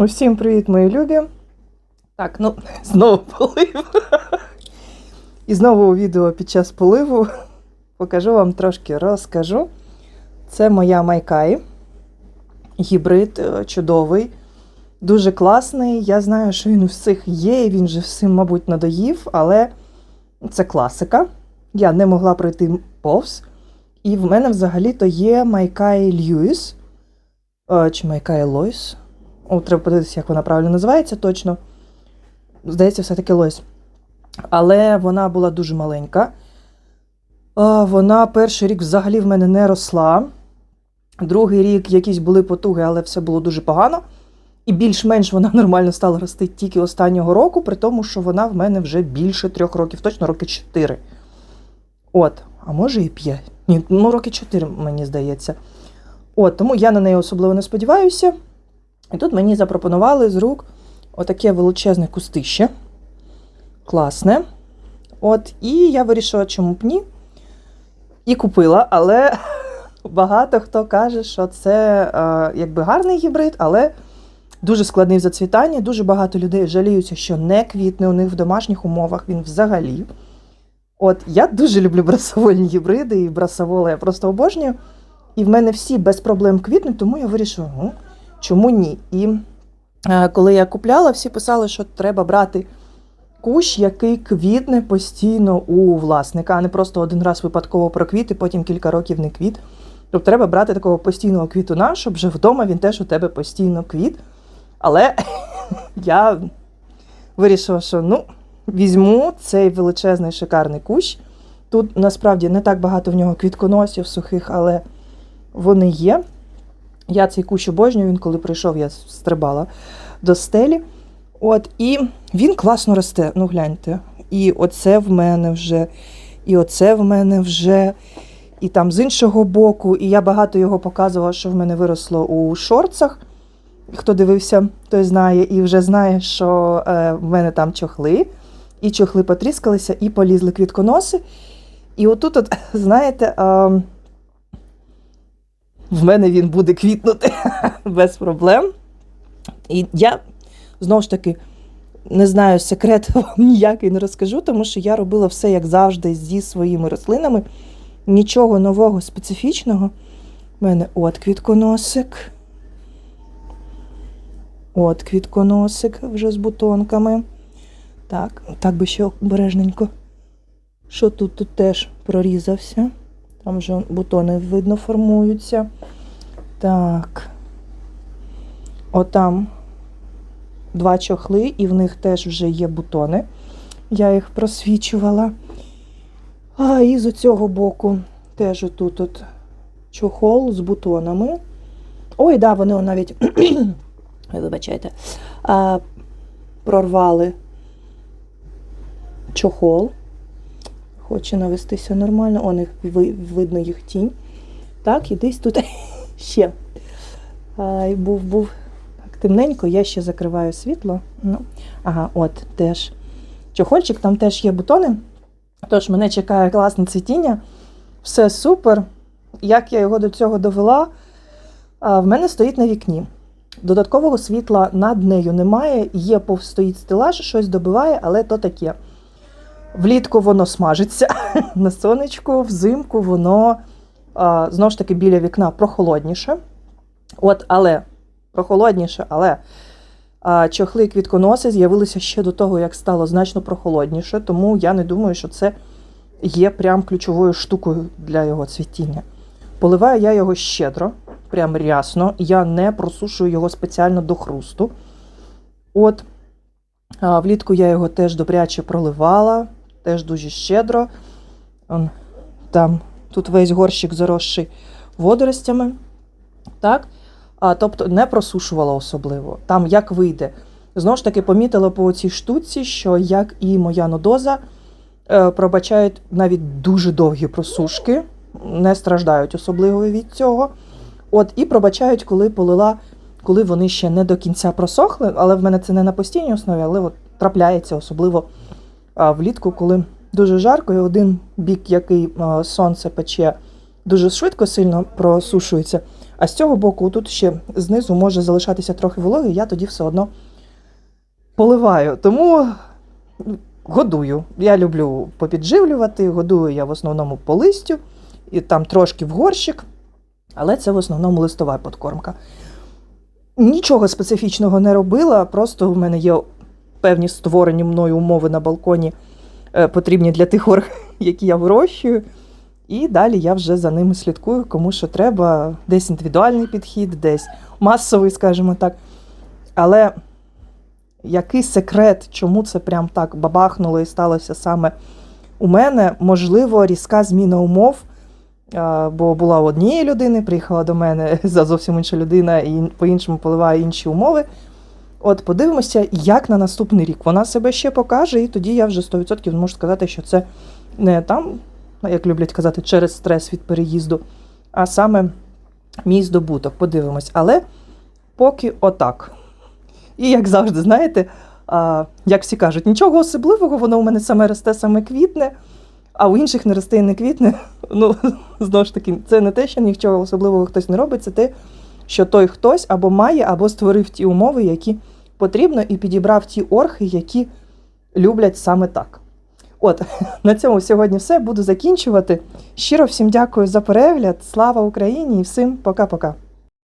Усім привіт, мої любі. Так, ну, знову полив. І знову у відео під час поливу покажу вам трошки розкажу. Це моя Майкай. Гібрид е, чудовий, дуже класний. Я знаю, що він у всіх є, і він же всім, мабуть, надоїв, але це класика. Я не могла пройти повз. І в мене взагалі-то є Майкай Льюіс. Е, Чи Майкай Лойс. О, треба подивитися, як вона правильно називається точно. Здається, все-таки Лойс. Але вона була дуже маленька. Вона перший рік взагалі в мене не росла. Другий рік якісь були потуги, але все було дуже погано. І більш-менш вона нормально стала рости тільки останнього року, при тому, що вона в мене вже більше трьох років, точно роки чотири. От, а може і п'ять. Ні, ну роки чотири, мені здається. От, тому я на неї особливо не сподіваюся. І тут мені запропонували з рук отаке величезне кустище. Класне. От, і я вирішила, чому б ні. І купила, але багато хто каже, що це е, якби гарний гібрид, але дуже складний в зацвітанні. Дуже багато людей жаліються, що не квітне у них в домашніх умовах він взагалі. От я дуже люблю брасовольні гібриди і брасоволи я просто обожнюю. І в мене всі без проблем квітнуть, тому я вирішила, ну, чому ні? І е, коли я купляла, всі писали, що треба брати кущ, який квітне постійно у власника, а не просто один раз випадково проквіт і потім кілька років не квіт. Тобто треба брати такого постійного квітуна, щоб вже вдома він теж у тебе постійно квіт. Але я вирішила, що ну, візьму цей величезний шикарний кущ. Тут насправді не так багато в нього квітконосів сухих, але вони є. Я цей кущ обожнюю, він коли прийшов, я стрибала до стелі. От, і він класно росте. Ну, гляньте. І оце в мене вже, і оце в мене вже, і там з іншого боку. І я багато його показувала, що в мене виросло у шорцах. Хто дивився, той знає, і вже знає, що е, в мене там чохли, і чохли потріскалися, і полізли квітконоси. І отут, от, знаєте, в мене він буде квітнути без проблем. І я знову ж таки не знаю, секрет вам ніякий не розкажу, тому що я робила все як завжди зі своїми рослинами. Нічого нового, специфічного. У мене от квітконосик. От квітконосик вже з бутонками. Так, так би ще обережненько. Що тут? Тут теж прорізався. Там вже бутони видно формуються. Так. Отам два чохли, і в них теж вже є бутони. Я їх просвічувала. А і з цього боку теж отут от чохол з бутонами. Ой, да, вони навіть, вибачайте, а, прорвали чохол. Хоче навестися нормально. О, них видно їх тінь. Так, і десь тут ще був, був темненько, я ще закриваю світло. Ну, ага, от теж чохольчик, там теж є бутони. Тож мене чекає класне цвітіння. Все супер. Як я його до цього довела, а, в мене стоїть на вікні. Додаткового світла над нею немає, є пов- стоїть стелаж, щось добиває, але то таке. Влітку воно смажиться на сонечку, взимку воно знову ж таки біля вікна прохолодніше. От, але прохолодніше, але чохли і квітконоси з'явилися ще до того, як стало значно прохолодніше, тому я не думаю, що це є прям ключовою штукою для його цвітіння. Поливаю я його щедро, прям рясно. Я не просушую його спеціально до хрусту. От, влітку я його теж добряче проливала, теж дуже щедро. Он, там, тут весь горщик заросший водоростями. Так? А, тобто не просушувала особливо. Там як вийде. Знову ж таки, помітила по цій штуці, що як і моя нодоза, е, пробачають навіть дуже довгі просушки, не страждають особливо від цього. От, і пробачають, коли полила, коли вони ще не до кінця просохли, але в мене це не на постійній основі, але от трапляється, особливо а, влітку, коли дуже жарко, і один бік, який сонце пече, дуже швидко сильно просушується, А з цього боку, тут ще знизу може залишатися трохи вологи, я тоді все одно поливаю. Тому годую. Я люблю попідживлювати, годую я в основному по листю, і там трошки в горщик, але це в основному листова подкормка. Нічого специфічного не робила, просто в мене є певні створені мною умови на балконі, е, потрібні для тих орг, які я вирощую. І далі я вже за ними слідкую, кому що треба, десь індивідуальний підхід, десь масовий, скажімо так. Але який секрет, чому це прям так бабахнуло і сталося саме у мене? Можливо, різка зміна умов. Бо була у однієї людини, приїхала до мене за зовсім інша людина і по-іншому поливає інші умови. От подивимося, як на наступний рік вона себе ще покаже, і тоді я вже 100% можу сказати, що це не там, як люблять казати, через стрес від переїзду, а саме мій здобуток. Подивимось. Але поки отак. І як завжди, знаєте, як всі кажуть, нічого особливого, воно у мене саме росте, саме квітне, а у інших не росте і не квітне. Ну, знову ж таки, це не те, що нічого особливого хтось не робить, це те, що той хтось або має, або створив ті умови, які потрібно, і підібрав ті орхи, які люблять саме так. От, на цьому сьогодні все. Буду закінчувати. Щиро всім дякую за перегляд. Слава Україні і всім пока-пока.